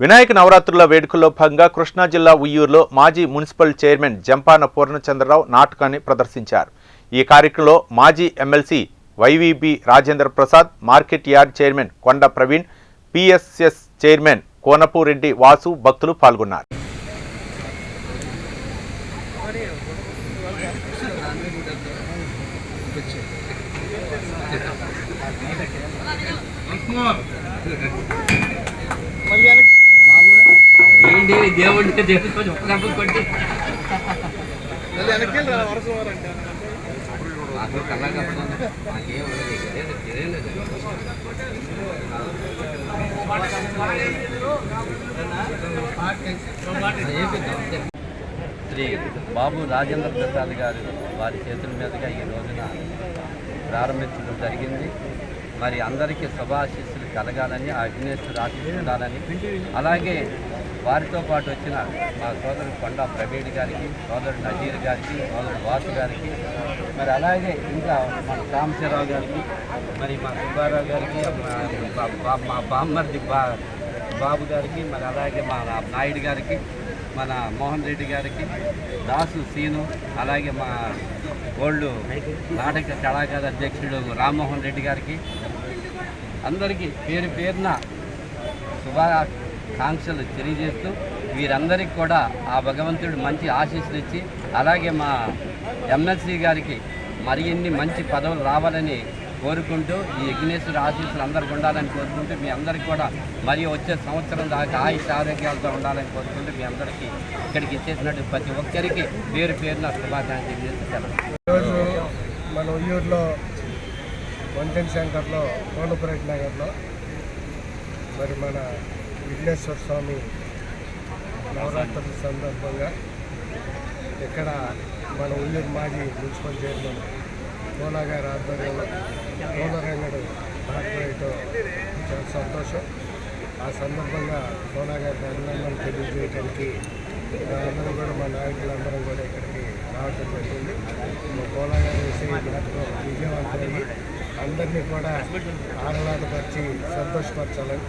వినాయక నవరాత్రుల వేడుకల్లో భాగంగా కృష్ణా జిల్లా ఉయ్యూరులో మాజీ మున్సిపల్ చైర్మన్ జంపాన పూర్ణచంద్రరావు నాటకాన్ని ప్రదర్శించారు. ఈ కార్యక్రమంలో మాజీ MLC YVB Rajendra Prasad market yard chairman Konda Praveen PSS chairman Konapureddy Vasu భక్తులు పాల్గొన్నారు. ఏంటి? దెబ్బ కొట్టి. నాకు కళ్ళ లేదు. శ్రీ బాబు రాజేంద్ర ప్రసాద్ గారు వారి చేతుల మీదుగా ఈ రోజున ప్రారంభించడం జరిగింది. మరి అందరికీ శుభాశీస్సులు కలగాలని ఆ విఘ్నేశ్వరు ఆశిస్తుండాలని అలాగే వారితో పాటు వచ్చిన మా సోదరుడు కొండ ప్రవీణ్ గారికి సోదరుడు నజీర్ గారికి సోదరుడు వాసు గారికి మరి అలాగే ఇంకా మన సాంబశివరావు గారికి మరి మా సుబ్బారావు గారికి మా- బా- మా బామ్మర్ది బా బాబు గారికి మరి అలాగే మా నాయుడు గారికి మన మోహన్ రెడ్డి గారికి దాసు సీను అలాగే మా ఓల్డ్ నాటక కళాకార అధ్యక్షుడు రామ్మోహన్ రెడ్డి గారికి అందరికీ పేరు పేరున కాంక్షలు తెలియజేస్తూ వీరందరికీ కూడా ఆ భగవంతుడు మంచి ఆశీస్సులు ఇచ్చి అలాగే మా ఎమ్మెల్సీ గారికి మరి ఎన్ని మంచి పదవులు రావాలని కోరుకుంటూ ఈ విఘ్నేశ్వర ఆశీస్సులు అందరికి ఉండాలని కోరుకుంటూ మీ అందరికీ కూడా మరి వచ్చే సంవత్సరం దాకా ఆయుష్ ఆరోగ్యాలతో ఉండాలని కోరుకుంటూ మీ అందరికీ ఇక్కడికి ఇచ్చేసినట్టు ప్రతి ఒక్కరికి పేరు పేరున శుభాకాంక్షలు తెలియజేస్తాను ఈరోజు మన ఉయ్యూరులో వంటెన్ సెంటర్లో కోనపురెడ్డి నగర్లో మరి మన విఘ్నేశ్వర స్వామి నవరాత్రుల సందర్భంగా ఇక్కడ మన ఉల్లూరు మాజీ మున్సిపల్ చైర్మన్ కోలా గారి ఆధ్వర్యంలో కోలరంగడు నాటకం చాలా సంతోషం. ఆ సందర్భంగా కోలా గారికి అభినందనలు తెలియజేయడానికి అందరూ కూడా మా నాయకులందరం కూడా ఇక్కడికి రావటం జరిగింది. మా కోలా గారు వేసే నాటకం విజయవంతమయ్యి అందరినీ కూడా ఆహ్లాదపరిచి సంతోషపరచాలని